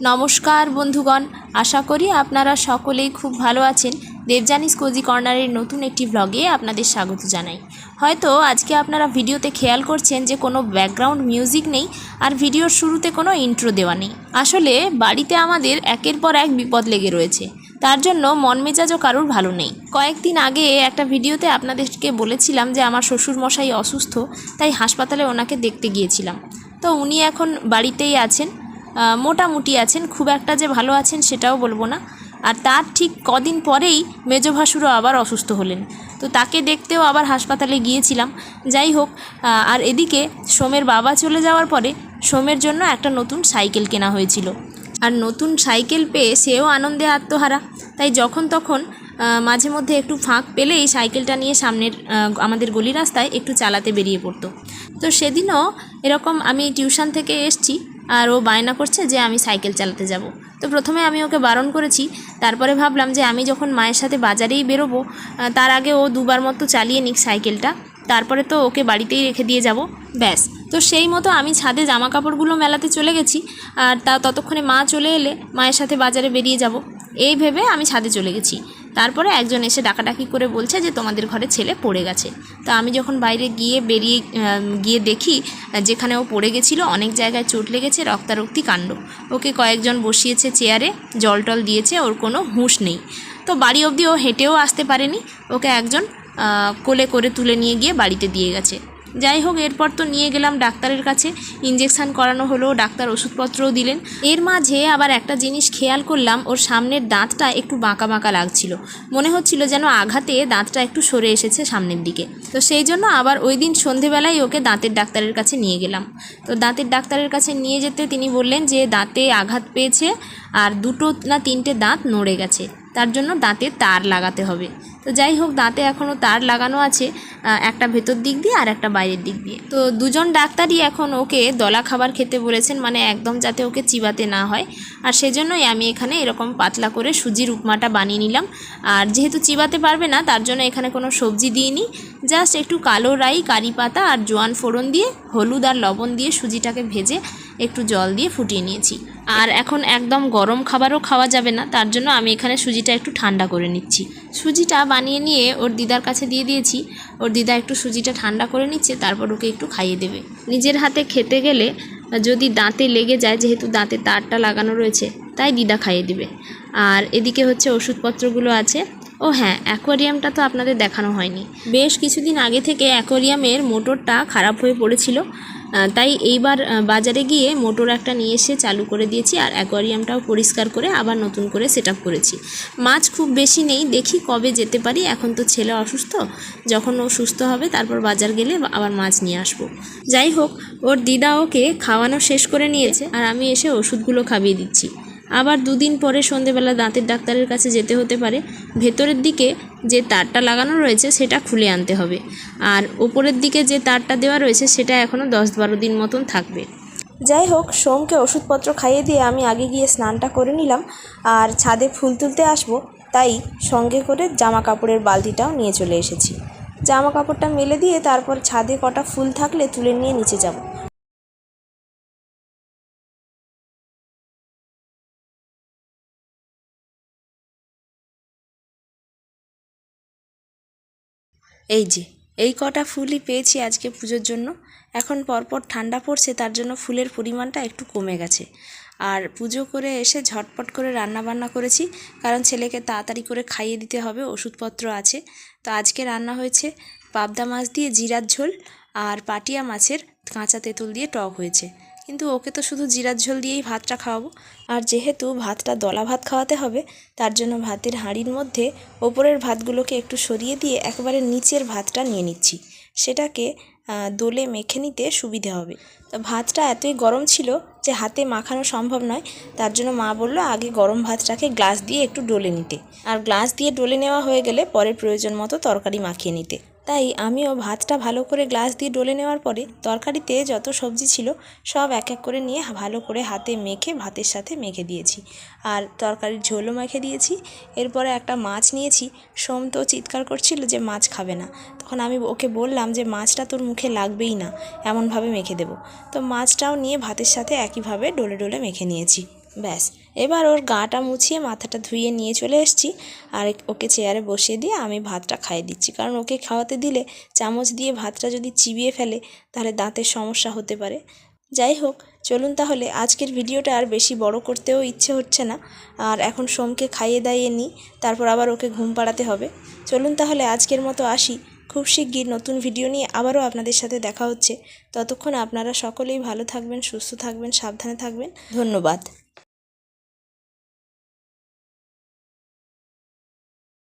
নমস্কার বন্ধুগণ, আশা করি আপনারা সকলেই খুব ভালো আছেন। দেবজানিস কোজি কর্নারের নতুন একটি ব্লগে আপনাদের স্বাগত জানাই। হয়তো আজকে আপনারা ভিডিওতে খেয়াল করছেন যে কোনো ব্যাকগ্রাউন্ড মিউজিক নেই আর ভিডিওর শুরুতে কোনো ইন্ট্রো দেওয়া নেই। আসলে বাড়িতে আমাদের একের পর এক বিপদ লেগে রয়েছে। তার জন্য মন মেজাজও কারোর ভালো নেই। কয়েকদিন আগে একটা ভিডিওতে আপনাদেরকে বলেছিলাম যে আমার শ্বশুর মশাই অসুস্থ, তাই হাসপাতালে ওনাকে দেখতে গিয়েছিলাম। তো উনি এখন বাড়িতেই আছেন। মোটামুটি আছেন, খুব একটা যে ভালো আছেন সেটাও বলব না। আর তার ঠিক কদিন পরেই মেজ ভাসুরও আবার অসুস্থ হলেন। তো তাকে দেখতেও আবার হাসপাতালে গিয়েছিলাম। যাই হোক আর এদিকে সোমের বাবা চলে যাওয়ার পরে সোমের জন্য একটা নতুন সাইকেল কেনা হয়েছিল। আর নতুন সাইকেল পেয়ে সেও আনন্দে আত্মহারা। তাই যখন তখন মাঝে মধ্যে একটু ফাঁক পেলেই সাইকেলটা নিয়ে সামনের আমাদের গলি রাস্তায় একটু চালাতে বেরিয়ে পড়তো। তো সেদিনও এরকম আমি টিউশন থেকে এসছি আর ও বায়না করছে যে আমি সাইকেল চালাতে যাব। তো প্রথমে আমি ওকে বারণ করেছি, তারপরে ভাবলাম যে আমি যখন মায়ের সাথে বাজারেই বেরোবো তার আগে ও দুবার মতো চালিয়ে নিক সাইকেলটা, তারপরে তো ওকে বাড়িতেই রেখে দিয়ে যাব। ব্যাস, তো সেই মতো আমি ছাদে জামা কাপড়গুলো মেলাতে চলে গেছি, আর তা ততক্ষণে মা চলে এলে মায়ের সাথে বাজারে বেরিয়ে যাব। এই ভেবে আমি ছাদে চলে গেছি। তারপরে একজন এসে ডাকাডাকি করে বলছে যে তোমাদের ঘরে ছেলে পড়ে গেছে। তো আমি যখন বাইরে গিয়ে বেরিয়ে গিয়ে দেখি, যেখানে ও পড়ে গেছিল, অনেক জায়গায় চোট লেগেছে, রক্তারক্তি কাণ্ড। ওকে কয়েকজন বসিয়েছে চেয়ারে, জল টল দিয়েছে, ওর কোনো হুঁশ নেই। তো বাড়ি অবধি ও হেঁটেও আসতে পারেনি, ওকে একজন কোলে করে তুলে নিয়ে গিয়ে বাড়িতে দিয়ে গেছে। যাই হোক এরপর তো নিয়ে গেলাম ডাক্তারের কাছে। ইঞ্জেকশান করানো হলো, ডাক্তার ওষুধপত্রও দিলেন। এর মাঝে আবার একটা জিনিস খেয়াল করলাম, ওর সামনের দাঁতটা একটু বাঁকা বাঁকা লাগছিল। মনে হচ্ছিল যেন আঘাতে দাঁতটা একটু সরে এসেছে সামনের দিকে। তো সেই জন্য আবার ওই দিন সন্ধেবেলায় ওকে দাঁতের ডাক্তারের কাছে নিয়ে গেলাম। তো দাঁতের ডাক্তারের কাছে নিয়ে যেতে তিনি বললেন যে, দাঁতে আঘাত পেয়েছে আর দুটো না তিনটে দাঁত নড়ে গেছে। তার জন্য দাঁতে তার লাগাতে হবে। তো যাই হোক, দাঁতে এখনও তার লাগানো আছে একটা ভেতর দিক দিয়ে আর একটা বাইরের দিক দিয়ে। তো দুজন ডাক্তারই এখন ওকে দলা খাবার খেতে বলেছেন মানে একদম যাতে ওকে চিবাতে না হয়। আর সেজন্যই আমি এখানে এরকম পাতলা করে সুজির উপমাটা বানিয়ে নিলাম। আর যেহেতু চিবাতে পারবে না, তার জন্য এখানে কোনো সবজি দিইনি। জাস্ট একটু কালো রাই, কারি পাতা আর জোয়ান ফোড়ন দিয়ে, হলুদ আর লবণ দিয়ে সুজিটাকে ভেজে একটু জল দিয়ে ফুটিয়ে নিয়েছি। আর এখন একদম গরম খাবারও খাওয়া যাবে না, তার জন্য আমি এখানে সুজিটা একটু ঠান্ডা করে নিচ্ছি। সুজিটা বানিয়ে নিয়ে ওর দিদার কাছে দিয়ে দিয়েছি। ওর দিদা একটু সুজিটা ঠান্ডা করে নিচ্ছে, তারপর ওকে একটু খাইয়ে দেবে। নিজের হাতে খেতে গেলে যদি দাঁতে লেগে যায়, যেহেতু দাঁতে তারটা লাগানো রয়েছে, তাই দিদা খাইয়ে দেবে। আর এদিকে হচ্ছে ওষুধপত্রগুলো আছে। ও হ্যাঁ অ্যাকোয়ারিয়ামটা তো আপনাদের দেখানো হয়নি। বেশ কিছুদিন আগে থেকে অ্যাকোয়ারিয়ামের মোটরটা খারাপ হয়ে পড়েছিল। তাই এইবার বাজারে গিয়ে মোটর একটা নিয়ে এসে চালু করে দিয়েছি আর অ্যাকোয়ারিয়ামটাও পরিষ্কার করে আবার নতুন করে সেট করেছি। মাছ খুব বেশি নেই, দেখি কবে যেতে পারি। এখন তো ছেলে অসুস্থ, যখন ও সুস্থ হবে তারপর বাজার গেলে আবার মাছ নিয়ে আসব। যাই হোক, ওর দিদা ওকে খাওয়ানো শেষ করে নিয়েছে আর আমি এসে ওষুধগুলো খাবিয়ে দিচ্ছি। আবার দুদিন পরে সন্ধেবেলা দাঁতের ডাক্তারের কাছে যেতে হতে পারে। ভেতরের দিকে যে তারটা লাগানো রয়েছে, সেটা খুলে আনতে হবে। আর ওপরের দিকে যে তারটা দেওয়া রয়েছে, সেটা এখনও দশ বারো দিন মতন থাকবে। যাই হোক, সোমকে ওষুধপত্র খাইয়ে দিয়ে আমি আগে গিয়ে স্নানটা করে নিলাম। আর ছাদে ফুল তুলতে আসব, তাই সঙ্গে করে জামা কাপড়ের বালতিটাও নিয়ে চলে এসেছি। জামা কাপড়টা মেলে দিয়ে তারপর ছাদে কটা ফুল থাকলে তুলে নিয়ে নিচে যাব। এই যে, এই কটা ফুলই পেয়েছি আজকে পুজোর জন্য। এখন পরপর ঠান্ডা পড়ছে, তার জন্য ফুলের পরিমাণটা একটু কমে গেছে। আর পুজো করে এসে ঝটপট করে রান্না বান্না করেছি, কারণ ছেলেকে তাড়াতাড়ি করে খাইয়ে দিতে হবে, ওষুধপত্র আছে। তো আজকে রান্না হয়েছে পাবদা মাছ দিয়ে জিরার ঝোল আর পাটিয়া মাছের কাঁচা তেঁতুল দিয়ে টক হয়েছে। কিন্তু ওকে তো শুধু জিরার ঝোল দিয়েই ভাতটা খাওয়াবো। আর যেহেতু ভাতটা দলা ভাত খাওয়াতে হবে, তার জন্য ভাতের হাঁড়ির মধ্যে ওপরের ভাতগুলোকে একটু সরিয়ে দিয়ে একেবারে নিচের ভাতটা নিয়ে নিচ্ছি। সেটাকে দোলে মেখে নিতে সুবিধে হবে। তো ভাতটা এতই গরম ছিল যে হাতে মাখানো সম্ভব নয়, তার জন্য মা বলল আগে গরম ভাতটাকে গ্লাস দিয়ে একটু ডলে নিতে। আর গ্লাস দিয়ে ডলে নেওয়া হয়ে গেলে পরে প্রয়োজন মতো তরকারি মাখিয়ে নিতে। তাই আমিও ভাতটা ভালো করে গ্লাস দিয়ে ডলে নেওয়ার পরে তরকারিতে যত সবজি ছিল সব এক এক করে নিয়ে ভালো করে হাতে মেখে ভাতের সাথে মেখে দিয়েছি। আর তরকারির ঝোলও মেখে দিয়েছি। এরপরে একটা মাছ নিয়েছি। সোম তো চিৎকার করছিল যে মাছ খাবে না। তখন আমি ওকে বললাম যে মাছটা তোর মুখে লাগবেই না, এমনভাবে মেখে দেবো। তো মাছটাও নিয়ে ভাতের সাথে একইভাবে ডলে ডলে মেখে নিয়েছি। ব্যাস, এবার ওর গাটা মুছিয়ে মাথাটা ধুয়ে নিয়ে চলে এসেছি। আর ওকে চেয়ারে বসিয়ে দিয়ে আমি ভাতটা খাইয়ে দিচ্ছি। কারণ ওকে খাওয়াতে দিলে চামচ দিয়ে ভাতটা যদি চিবিয়ে ফেলে, তাহলে দাঁতের সমস্যা হতে পারে। যাই হোক, চলুন তাহলে আজকের ভিডিওটা আর বেশি বড় করতেও ইচ্ছে হচ্ছে না। আর এখন সোমকে খাইয়ে দাইয়ে নিই, তারপর আবার ওকে ঘুম পাড়াতে হবে। চলুন তাহলে আজকের মতো আসি। খুব শিগগির নতুন ভিডিও নিয়ে আবারও আপনাদের সাথে দেখা হচ্ছে। ততক্ষণ আপনারা সকলেই ভালো থাকবেন, সুস্থ থাকবেন, সাবধানে থাকবেন। ধন্যবাদ।